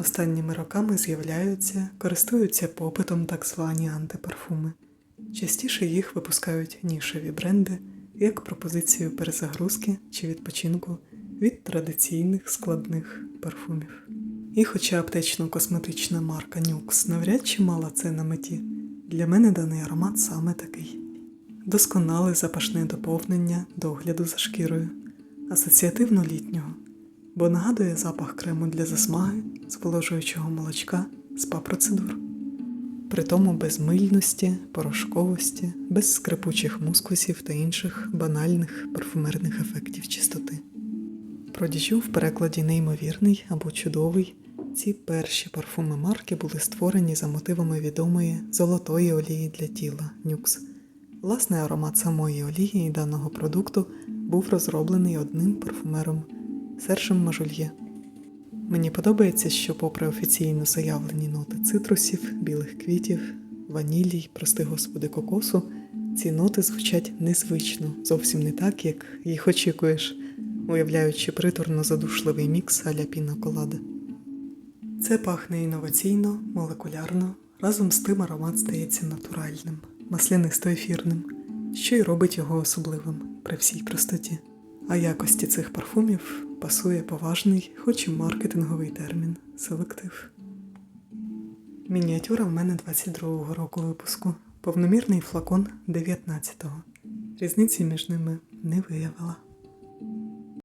Останніми роками з'являються, користуються попитом так звані антипарфуми. Частіше їх випускають нішеві бренди як пропозицію перезагрузки чи відпочинку від традиційних складних парфумів. І хоча аптечно-косметична марка Nux навряд чи мала це на меті, для мене даний аромат саме такий. Досконале запашне доповнення догляду за шкірою, асоціативно літнього, бо нагадує запах крему для засмаги, зволожуючого молочка, спа-процедур. Притому без мильності, порошковості, без скрипучих мускусів та інших банальних парфумерних ефектів чистоти. Про діжу в перекладі неймовірний або чудовий. Ці перші парфуми марки були створені за мотивами відомої золотої олії для тіла Нюкс. Власне, аромат самої олії і даного продукту був розроблений одним парфумером Сержем Мажульє. Мені подобається, що, попри офіційно заявлені ноти цитрусів, білих квітів, ванілі й, прости господи, кокосу, ці ноти звучать незвично, зовсім не так, як їх очікуєш, уявляючи приторно задушливий мікс аля піна колада. Це пахне інноваційно, молекулярно, разом з тим аромат стається натуральним, маслянисто-ефірним, що й робить його особливим при всій простоті. А якості цих парфумів пасує поважний, хоч і маркетинговий термін селектив. Мініатюра в мене 22-го року випуску, повномірний флакон 19-го. Різниці між ними не виявила.